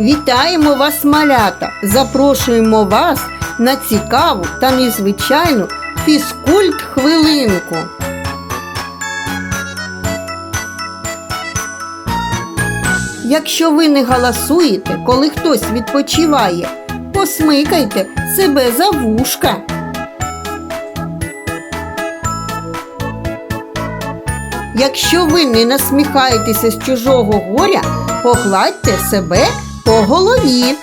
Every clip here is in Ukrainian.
Вітаємо вас, малята! Запрошуємо вас на цікаву та незвичайну фізкульт хвилинку. Якщо ви не голосуєте, коли хтось відпочиває, посмикайте себе за вушка. Якщо ви не насміхаєтеся з чужого горя, погладьте себе по голові.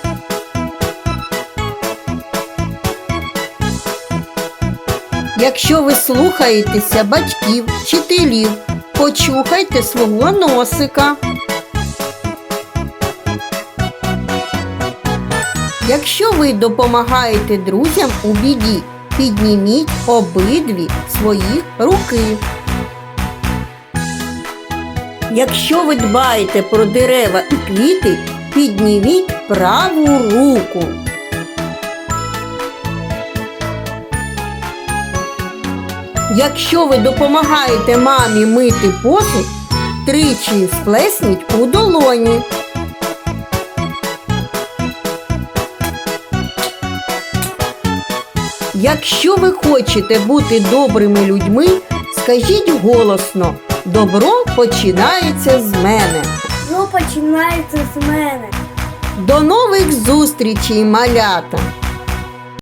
Якщо ви слухаєтеся батьків, вчителів, почухайте свого носика. Якщо ви допомагаєте друзям у біді, підніміть обидві свої руки. Якщо ви дбаєте про дерева і квіти, підніміть праву руку. Якщо ви допомагаєте мамі мити посуд, тричі сплесніть у долоні. Якщо ви хочете бути добрими людьми, скажіть голосно: добро починається з мене. Починається з мене. До нових зустрічей, малята!